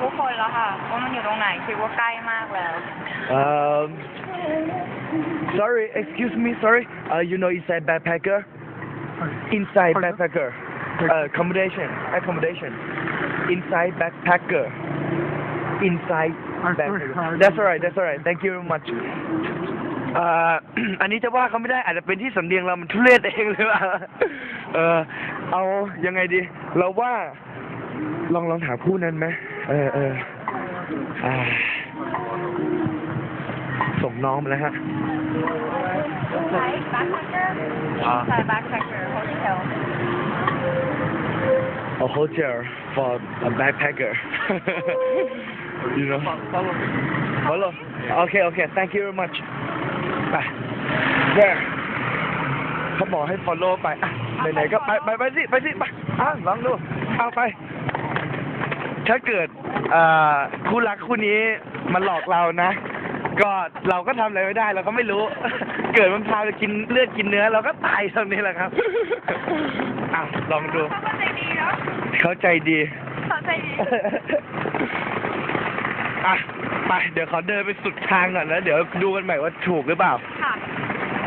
ทุกคนแล้วค่ะว่ามันอยู่ตรงไหนคิดว่าใกล้มากแล้ว Um, sorry, excuse me, sorry. Uh, you know, inside backpacker, inside backpacker, uh, accommodation, accommodation, inside backpacker, inside backpacker. That's alright. That's alright. Thank you very much. เอ่อ อันนี้จะว่าเขาไม่ได้อาจจะเป็นที่สำเนียงเรามันทุเรศเองหรือเปล่าเออเอายังไงดี เราว่า ลองลองถามคู่นั้นไหม เออเอออ่าส่งน้องมาแล้วฮะ Inside backpacker อ่า Inside backpacker hotel a hotel for a backpacker you know follow okay okay thank you very much ไป there เขาบอกให้ follow ไปอะไหนๆก็ไปไปไปสิไปสิไปอะลองดูเอาไป ถ้าเกิดเอ่อคู่รักคู่นี้มันหลอกเรานะ ก็เราก็ทำอะไรไม่ได้เราก็ไม่รู้ เกิดมันพาไปกินเลือดกินเนื้อ เราก็ตายตรงนี้แหละครับอะลองดู เขาใจดีเนาะเขาใจดีเขาใจดีอะไปเดี๋ยวขอเดินไปสุดทางก่อนแล้วเดี๋ยวดูกันใหม่ว่าถูกหรือเปล่าโ